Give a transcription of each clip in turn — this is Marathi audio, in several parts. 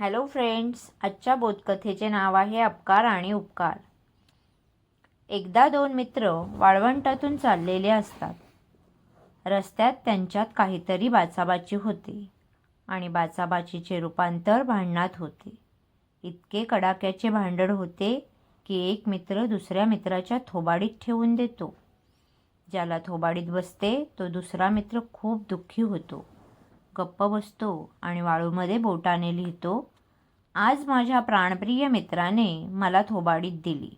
हॅलो फ्रेंड्स आजच्या बोधकथेचे नाव आहे अपकार आणि उपकार. एकदा दोन मित्र वाळवंटातून चाललेले असतात. रस्त्यात त्यांच्यात काहीतरी बाचाबाची होते आणि बाचाबाचीचे रूपांतर भांडणात होते. इतके कडाक्याचे भांडण होते की एक मित्र दुसऱ्या मित्राच्या थोबाडीत ठेवून देतो. ज्याला थोबाडीत बसते तो दुसरा मित्र खूप दुःखी होतो. गप्प बसतो आणि वाळूमध्ये बोटाने लिहितो आज माझ्या प्राणप्रिय मित्राने मला थोबाडीत दिली.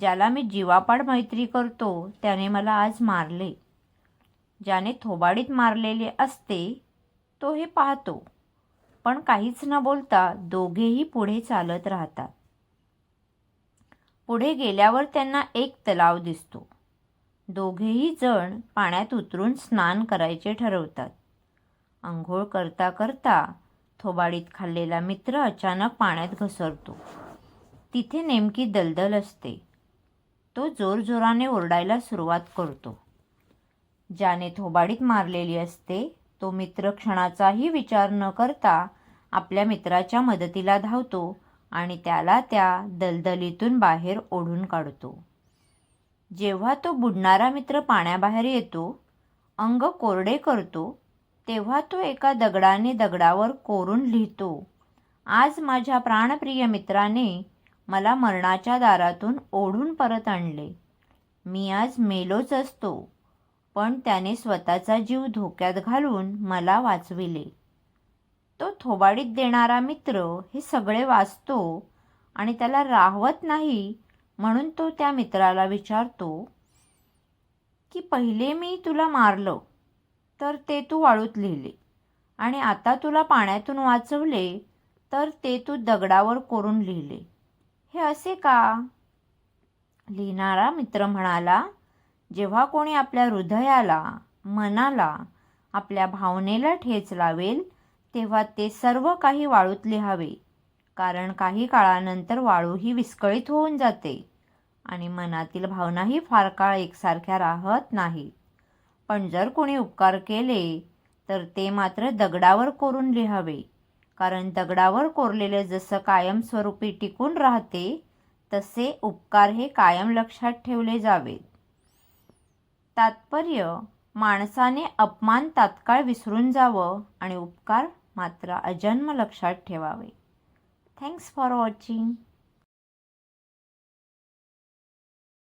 ज्याला मी जीवापाड मैत्री करतो त्याने मला आज मारले. ज्याने थोबाडीत मारलेले असते तो हे पाहतो. पण काहीच न बोलता दोघेही पुढे चालत राहतात. पुढे गेल्यावर त्यांना एक तलाव दिसतो. दोघेही जण पाण्यात उतरून स्नान करायचे ठरवतात. आंघोळ करता करता थोबाडीत खाल्लेला मित्र अचानक पाण्यात घसरतो. तिथे नेमकी दलदल असते. तो जोरजोराने ओरडायला सुरुवात करतो. ज्याने थोबाडीत मारलेली असते तो मित्र क्षणाचाही विचार न करता आपल्या मित्राच्या मदतीला धावतो आणि त्याला त्या दलदलीतून बाहेर ओढून काढतो. जेव्हा तो बुडणारा मित्र पाण्याबाहेर येतो अंग कोरडे करतो तेव्हा तो एका दगडाने दगडावर कोरून लिहितो. आज माझ्या प्राणप्रिय मित्राने मला मरणाच्या दारातून ओढून परत आणले. मी आज मेलोच असतो. पण त्याने स्वतःचा जीव धोक्यात घालून मला वाचविले. तो थोबाडीत देणारा मित्र हे सगळे वाचतो आणि त्याला राहवत नाही म्हणून तो त्या मित्राला विचारतो की पहिले मी तुला मारलं? तर ते तू वाळूत लिहिले. आणि आता तुला पाण्यातून वाचवले तर ते तू दगडावर कोरून लिहिले. हे असे का? लिहिणारा मित्र म्हणाला जेव्हा कोणी आपल्या हृदयाला मनाला आपल्या भावनेला ठेच लावेल तेव्हा ते सर्व काही वाळूत लिहावे कारण काही काळानंतर वाळू ही विस्कळीत होऊन जाते आणि मनातील भावनाही फार काळ एकसारख्या राहत नाहीत पण जर कोणी उपकार केले तर ते मात्र दगडावर कोरून लिहावे. कारण दगडावर कोरलेले जसं कायमस्वरूपी टिकून राहते तसे उपकार हे कायम लक्षात ठेवले जावेत तात्पर्य माणसाने अपमान तात्काळ विसरून जावं आणि उपकार मात्र अजन्म लक्षात ठेवावे. Thanks for watching